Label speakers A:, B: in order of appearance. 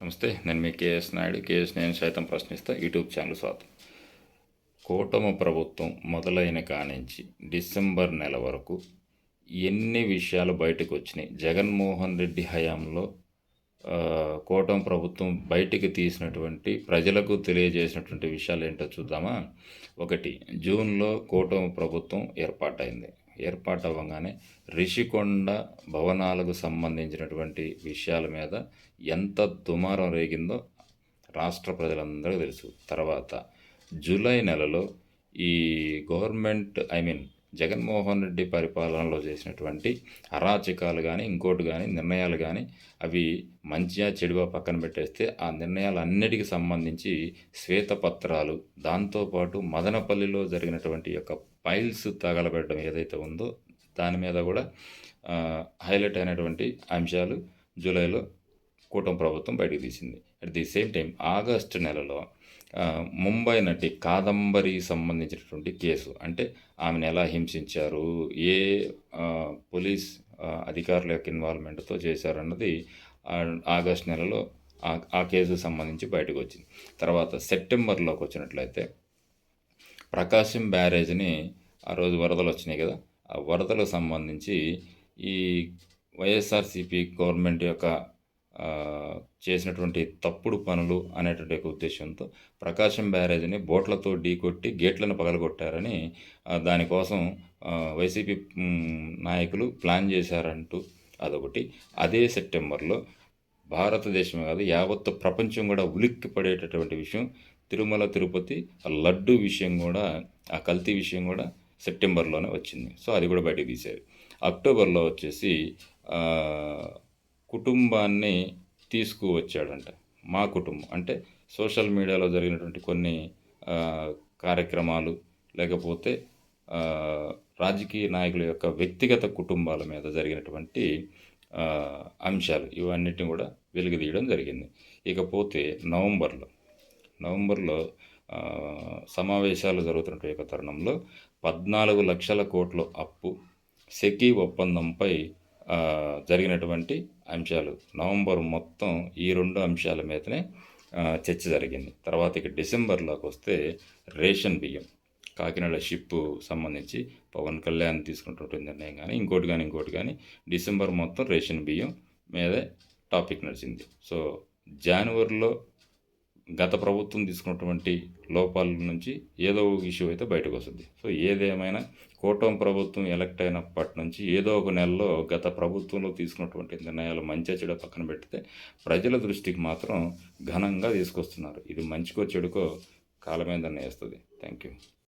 A: నమస్తే నేను మీ KS Naidu. KS నేను సైతం ప్రశ్నిస్తా. యూట్యూబ్ ఛానల్ స్వాతం కూటమి ప్రభుత్వం మొదలైన కానించి డిసెంబర్ నెల వరకు ఎన్ని విషయాలు బయటకు వచ్చినాయి? జగన్మోహన్ రెడ్డి హయాంలో కూటమి ప్రభుత్వం బయటికి తీసినటువంటి ప్రజలకు తెలియజేసినటువంటి విషయాలు ఏంటో చూద్దామా? ఒకటి జూన్లో కూటమి ప్రభుత్వం ఏర్పాటైంది. ఏర్పాటవ్వగానే రిషికొండ భవనాలకు సంబంధించినటువంటి విషయాల మీద ఎంత దుమారం రేగిందో రాష్ట్ర ప్రజలందరికీ తెలుసు. తర్వాత జూలై నెలలో ఈ government I mean Jaganmohan Reddy పరిపాలనలో చేసినటువంటి అరాచకాలు కానీ ఇంకోటి కానీ నిర్ణయాలు కానీ అవి మంచిగా చెడుగా పక్కన పెట్టేస్తే ఆ నిర్ణయాలన్నిటికీ సంబంధించి శ్వేతపత్రాలు దాంతోపాటు మదనపల్లిలో జరిగినటువంటి యొక్క ఫైల్స్ తగలబెట్టడం ఏదైతే ఉందో దాని మీద కూడా హైలైట్ అయినటువంటి అంశాలు జూలైలో కూటమి ప్రభుత్వం బయటకు తీసింది. At the same time August నెలలో ముంబై నటి కాదంబరి సంబంధించినటువంటి కేసు. అంటే ఆమెను ఎలా హింసించారు? ఏ పోలీస్ అధికారుల యొక్క ఇన్వాల్వ్మెంట్తో చేశారన్నది ఆగస్ట్ నెలలో ఆ ఆ కేసుకు సంబంధించి బయటకు వచ్చింది. తర్వాత సెప్టెంబర్లోకి వచ్చినట్లయితే ప్రకాశం బ్యారేజ్ని ఆ రోజు వరదలు వచ్చినాయి కదా. ఆ వరదలకు సంబంధించి ఈ వైఎస్ఆర్సిపి గవర్నమెంట్ యొక్క చేసినటువంటి తప్పుడు పనులు అనేటువంటి ఒక ఉద్దేశంతో ప్రకాశం బ్యారేజ్ని బోట్లతో ఢీకొట్టి గేట్లను పగలగొట్టారని దానికోసం వైసీపీ నాయకులు ప్లాన్ చేశారంటూ అదొకటి. అదే సెప్టెంబర్లో భారతదేశం కాదు యావత్తు ప్రపంచం కూడా ఉలిక్కి పడేటటువంటి విషయం తిరుమల తిరుపతి ఆ లడ్డు విషయం కూడా ఆ కల్తీ విషయం కూడా సెప్టెంబర్లోనే వచ్చింది. సో అది కూడా బయటకు తీసేది అక్టోబర్లో వచ్చేసి కుటుంబాన్ని తీసుకువచ్చాడంట. మా కుటుంబం. అంటే సోషల్ మీడియాలో జరిగినటువంటి కొన్ని కార్యక్రమాలు లేకపోతే రాజకీయ నాయకుల యొక్క వ్యక్తిగత కుటుంబాల మీద జరిగినటువంటి అంశాలు ఇవన్నిటిని కూడా వెలుగుదీయడం జరిగింది. ఇకపోతే నవంబర్లో నవంబర్లో సమావేశాలు జరుగుతున్న యొక్క తరుణంలో పద్నాలుగు లక్షల కోట్ల అప్పు సెకీ ఒప్పందంపై జరిగినటువంటి అంశాలు. నవంబర్ మొత్తం ఈ రెండు అంశాల మీదనే చర్చ జరిగింది. తర్వాత ఇక డిసెంబర్లోకి వస్తే రేషన్ బియ్యం కాకినాడ షిప్ సంబంధించి పవన్ కళ్యాణ్ తీసుకున్నటువంటి నిర్ణయం కానీ ఇంకోటి కానీ ఇంకోటి కానీ డిసెంబర్ మొత్తం రేషన్ బియ్యం మీదే టాపిక్ నడిచింది. సో జనవరిలో గత ప్రభుత్వం తీసుకున్నటువంటి లోపాల నుంచి ఏదో ఒక ఇష్యూ అయితే బయటకు వస్తుంది. సో ఏదేమైనా కూటమి ప్రభుత్వం ఎలక్ట్ అయినప్పటి నుంచి ఏదో ఒక నెలలో గత ప్రభుత్వంలో తీసుకున్నటువంటి నిర్ణయాలు మంచి చెడు పక్కన పెడితే ప్రజల దృష్టికి మాత్రం ఘనంగా తీసుకొస్తున్నారు. ఇది మంచికో చెడుకో కాలమే నిర్ణయిస్తుంది. Thank you